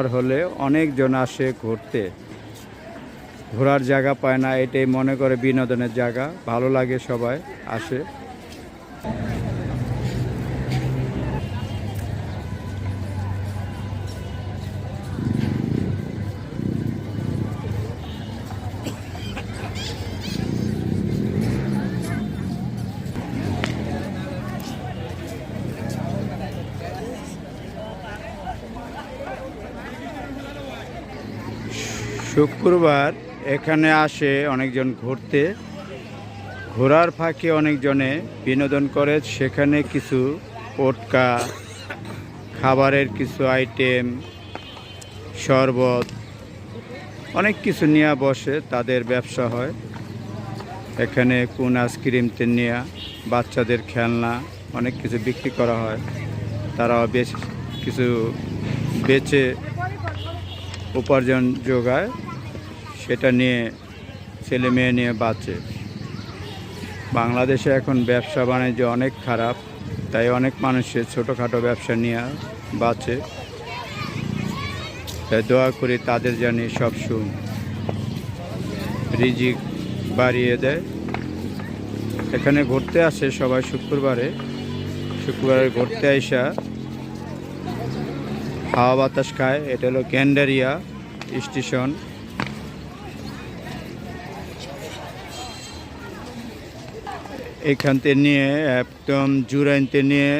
আর হলে অনেকজন আসে ঘুরতে। ঘোরার জায়গা পায় না, এটাই মনে করে বিনোদনের জায়গা। ভালো লাগে সবাই আসে। শুক্রবার এখানে আসে অনেকজন ঘুরতে। ঘোরার ফাঁকে অনেকজনে বিনোদন করে। সেখানে কিছু পটকা খাবারের কিছু আইটেম, শরবত, অনেক কিছু নিয়ে বসে। তাদের ব্যবসা হয়। এখানে কোন আইসক্রিম নেওয়া বাচ্চাদের খেলনা, অনেক কিছু বিক্রি করা হয়। তারা বেশ কিছু বেচে উপার্জন যোগায়, সেটা নিয়ে ছেলে মেয়ে নিয়ে বাঁচে। বাংলাদেশে এখন ব্যবসা বাণিজ্য অনেক খারাপ, তাই অনেক মানুষের ছোটোখাটো ব্যবসা নিয়ে বাঁচে। তাই দোয়া করি তাদের জানি সব সুম রিজিক বাড়িয়ে দেয়। এখানে ঘুরতে আসে সবাই শুক্রবারে। শুক্রবারে ঘুরতে আইসা হাওয়া বাতাস খায়, এটা হলো গ্যান্ডারিয়া স্টেশন। এখান থেকে নিয়ে, একদম জুরাইনতে নিয়ে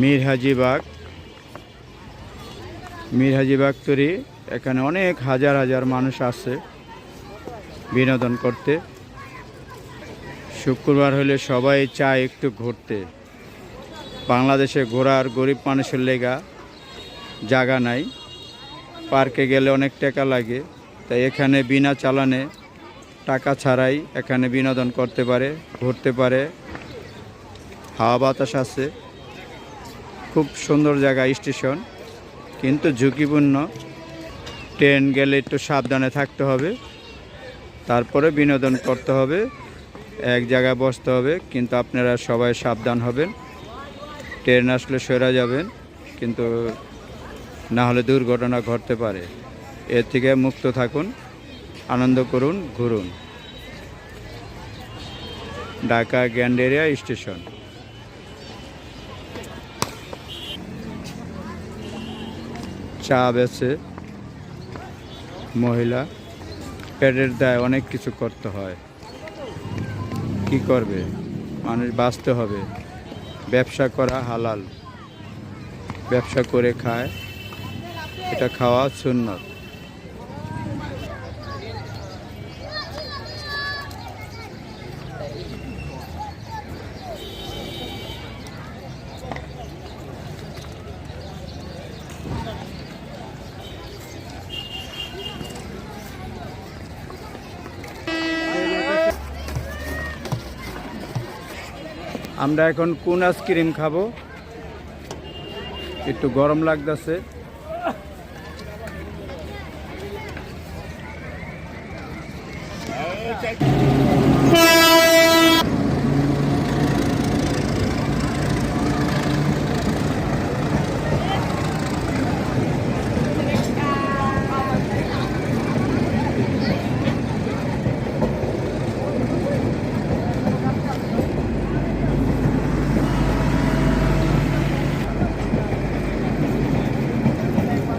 মীর হাজিবাগ মীর হাজিবাগ তরি, এখানে অনেক হাজার হাজার মানুষ আসে বিনোদন করতে। শুক্রবার হলে সবাই চায় একটু ঘুরতে। বাংলাদেশে ঘোরার গরিব মানুষের লেগা জায়গা নাই। পার্কে গেলে অনেক টাকা লাগে। তাই এখানে বিনা চালানে টাকা ছাড়াই এখানে বিনোদন করতে পারে, ঘুরতে পারে। হাওয়া বাতাস আছে। খুব সুন্দর জায়গা, স্টেশন। কিন্তু ঝুঁকিপূর্ণ। ট্রেন গেলে একটু সাবধানে থাকতে হবে। তারপরে বিনোদন করতে হবে। এক জায়গায় বসতে হবে। কিন্তু আপনারা সবাই সাবধান হবেন। ট্রেন আসলে সরে যাবেন কিন্তু না হলে দুর্ঘটনা ঘটতে পারে। এর থেকে মুক্ত থাকুন, আনন্দ করুন, ঘুরুন। ঢাকা গ্যান্ডেরিয়া স্টেশন। চা বেছে মহিলা, পেটের দায় অনেক কিছু করতে হয়। কি করবে? মানুষ বাঁচতে হবে। ব্যবসা করা হালাল। ব্যবসা করে খায়। এটা খাওয়া সুন্নত। আমরা এখন কোন আইসক্রিম খাব? একটু গরম লাগতেছে।